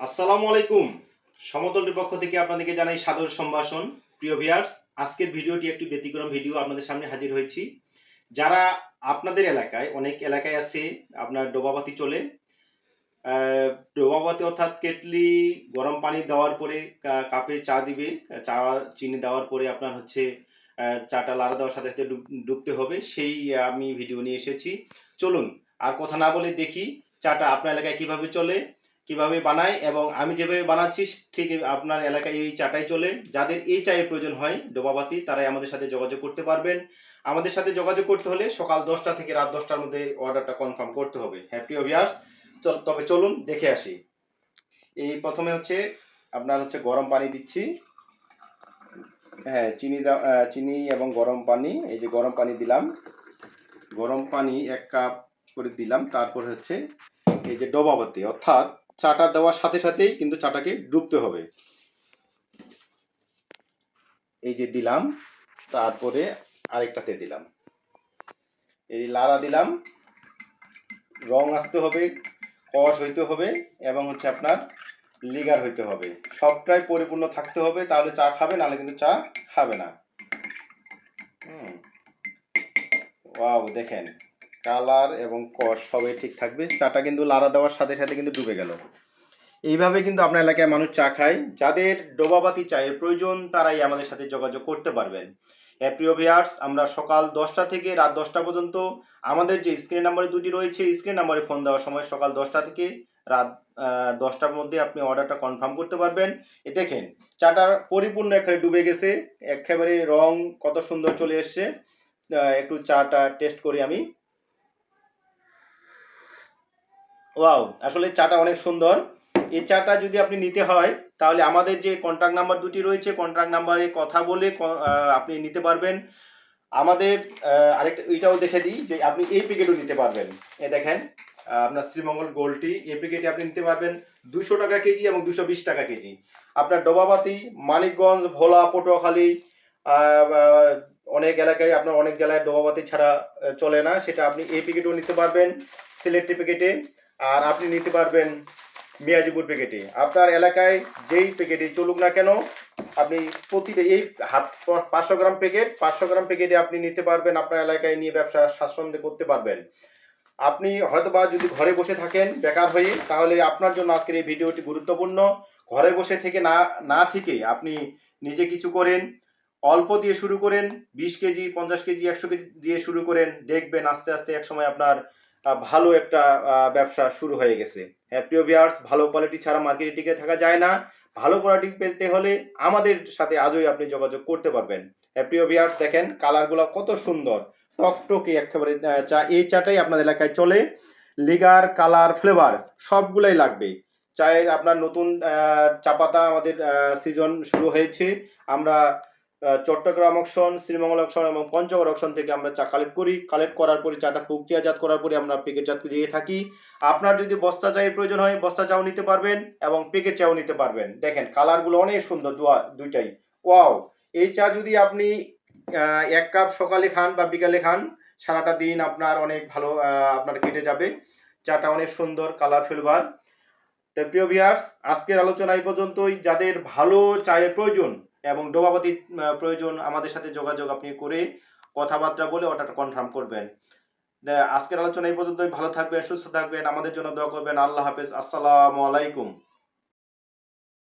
আসসালামু আলাইকুম। সমতলের পক্ষ থেকে আপনাদেরকে জানাই সাদর সম্ভাষণ। প্রিয় ভিয়ার্স আজকের ভিডিওটি একটি ব্যতিক্রম ভিডিও, আপনাদের সামনে হাজির হয়েছি। যারা আপনাদের এলাকায়, অনেক এলাকায় আছে, আপনার ডোবাবাতি চলে ডোবাবাতি অর্থাৎ কেটলি গরম পানি দেওয়ার পরে কাপে চা দিবে, চা, চিনি দেওয়ার পরে আপনার হচ্ছে চাটা লাড়া দেওয়ার সাথে সাথে ডুব- ডুবতে হবে, সেই আমি ভিডিও নিয়ে এসেছি। চলুন, আর কথা না বলে দেখি, চাটা আপনার এলাকায় কীভাবে চলে কীভাবে বানায় এবং আমি যেভাবে বানাচ্ছি, ঠিক আপনার এলাকায় এই চাটাই চলে। যাদের এই চায়ের প্রয়োজন হয়, ডোবাবাতি, তারাই আমাদের সাথে যোগাযোগ করতে পারবেন। আমাদের সাথে যোগাযোগ করতে হলে সকাল দশটা থেকে রাত দশটার মধ্যে অর্ডারটা কনফার্ম করতে হবে। হ্যাপি অভিয়াস চল তবে চলুন, দেখে আসি। এই প্রথমে হচ্ছে আপনার হচ্ছে গরম পানি দিচ্ছি। হ্যাঁ চিনি চিনি এবং গরম পানি, এই যে গরম পানি দিলাম। গরম পানি এক কাপ করে দিলাম। তারপর হচ্ছে এই যে ডোবাবাতি, অর্থাৎ চাটা দেওয়ার সাথে সাথেই কিন্তু চাটাকে ডুবতে হবে। এই যে দিলাম, তারপরে আরেকটাতে দিলাম। এই লাড়া দিলাম, রং আসতে হবে, কষ হইতে হবে এবং হচ্ছে আপনার লিগার হইতে হবে। সবটাই পরিপূর্ণ থাকতে হবে, তাহলে চা খাবে, নাহলে কিন্তু চা খাবে না। হুম। দেখেন। কালার এবং কষ সবই ঠিক থাকবে। চাটা কিন্তু লাড়া দেওয়ার সাথে সাথে কিন্তু ডুবে গেল। এইভাবে কিন্তু আপনার এলাকায় মানুষ চা খায় যাদের ডোবাবাতি চায়ের প্রয়োজন, তারাই আমাদের সাথে যোগাযোগ করতে পারবেন। হ্যাঁ প্রিয় ভিয়ার্স আমরা সকাল দশটা থেকে রাত দশটা পর্যন্ত আমাদের যে স্ক্রিন নাম্বারে দুটি রয়েছে স্ক্রিন নাম্বারে ফোন দেওয়ার সময় সকাল দশটা থেকে রাত দশটার মধ্যে আপনি অর্ডারটা কনফার্ম করতে পারবেন। এ দেখেন, চাটা পরিপূর্ণ একেবারে ডুবে গেছে। একেবারে রং কত সুন্দর চলে এসছে। একটু চাটা টেস্ট করি আমি। ওয়াও আসলে চাটা অনেক সুন্দর। এই চাটা যদি আপনি নিতে হয়, তাহলে আমাদের যে কন্ট্যাক্ট নাম্বার দুটি রয়েছে কন্ট্যাক্ট নাম্বারে কথা বলে আপনি নিতে পারবেন। আমাদের আরেকটা এইটাও দেখে দিই যে আপনি এই প্যাকেটও নিতে পারবেন। এ দেখেন আপনার শ্রীমঙ্গল গোলটি এই প্যাকেটে আপনি নিতে পারবেন দুশো টাকা কেজি এবং দুশো বিশ টাকা কেজি। আপনার ডোবাবাতি, মানিকগঞ্জ, ভোলা, পটুয়াখালী অনেক এলাকায়, আপনার অনেক জেলায় ডোবাবাতি ছাড়া চলে না। সেটা আপনি এই প্যাকেটেও নিতে পারবেন। সিলেক্টি প্যাকেটে আর আপনি নিতে পারবেন মিয়াজিপুর প্যাকেটে। আপনার এলাকায় যেই প্যাকেটে চলুক না কেন, আপনি প্রতিটা এই হাত পাঁচশো গ্রাম প্যাকেট, পাঁচশো গ্রাম প্যাকেটে আপনি নিতে পারবেন, আপনার এলাকায় নিয়ে ব্যবসা স্বাচ্ছন্দ্যে করতে পারবেন। আপনি হয়তোবা যদি ঘরে বসে থাকেন বেকার হয়ে, তাহলে আপনার জন্য আজকের এই ভিডিওটি গুরুত্বপূর্ণ। ঘরে বসে থেকে না না থেকে আপনি নিজে কিছু করেন, অল্প দিয়ে শুরু করেন, বিশ কেজি, পঞ্চাশ কেজি, একশো কেজি দিয়ে শুরু করেন, দেখবেন আস্তে আস্তে একসময় আপনার ভালো একটা ব্যবসা শুরু হয়ে গেছে। হ্যাঁ প্রিয় ভিউয়ার্স ভালো কোয়ালিটি ছাড়া মার্কেটে টিকে থাকা যায় না। ভালো কোয়ালিটি পেতে হলে আমাদের সাথে আজই আপনি যোগাযোগ করতে পারবেন। হ্যাঁ প্রিয় ভিউয়ার্স দেখেন কালারগুলো কত সুন্দর। টকটকে একেবারে চা, এই চাটাই আপনার এলাকায় চলে। লিগার কালার ফ্লেভার সবগুলাই লাগবে চায়ের আপনার নতুন চা পাতা আমাদের সিজন শুরু হয়েছে। আমরা চট্টগ্রাম অকশন শ্রীমঙ্গল অকশন এবং পঞ্চগড় অকশন থেকে আমরা চা কালেক্ট করি। কালেক্ট করার পরে চাটা প্রক্রিয়াজাত করার পরে আমরা প্যাকেটজাত দিয়ে থাকি। আপনার যদি বস্তা চায়ের প্রয়োজন হয়, বস্তা চাও নিতে পারবেন এবং প্যাকেট চাও নিতে পারবেন। দেখেন কালারগুলো অনেক সুন্দর দুইটাই। ওয়াও এই চা যদি আপনি এক কাপ সকালে খান বা বিকালে খান, সারাটা দিন আপনার অনেক ভালো আপনার কেটে যাবে। চাটা অনেক সুন্দর কালার ফ্লেভার তো প্রিয় ভিয়ার্স আজকের আলোচনা এই পর্যন্তই। যাদের ভালো চায়ের প্রয়োজন এবং ডোবাবাতি প্রয়োজন আমাদের সাথে যোগাযোগ আপনি করে কথাবার্তা বলে অর্ডারটা কনফার্ম করবেন। আজকের আলোচনা এই পর্যন্তই। ভালো থাকবেন, সুস্থ থাকবেন, আমাদের জন্য দোয়া করবেন। আল্লাহ হাফেজ। আসসালামু আলাইকুম।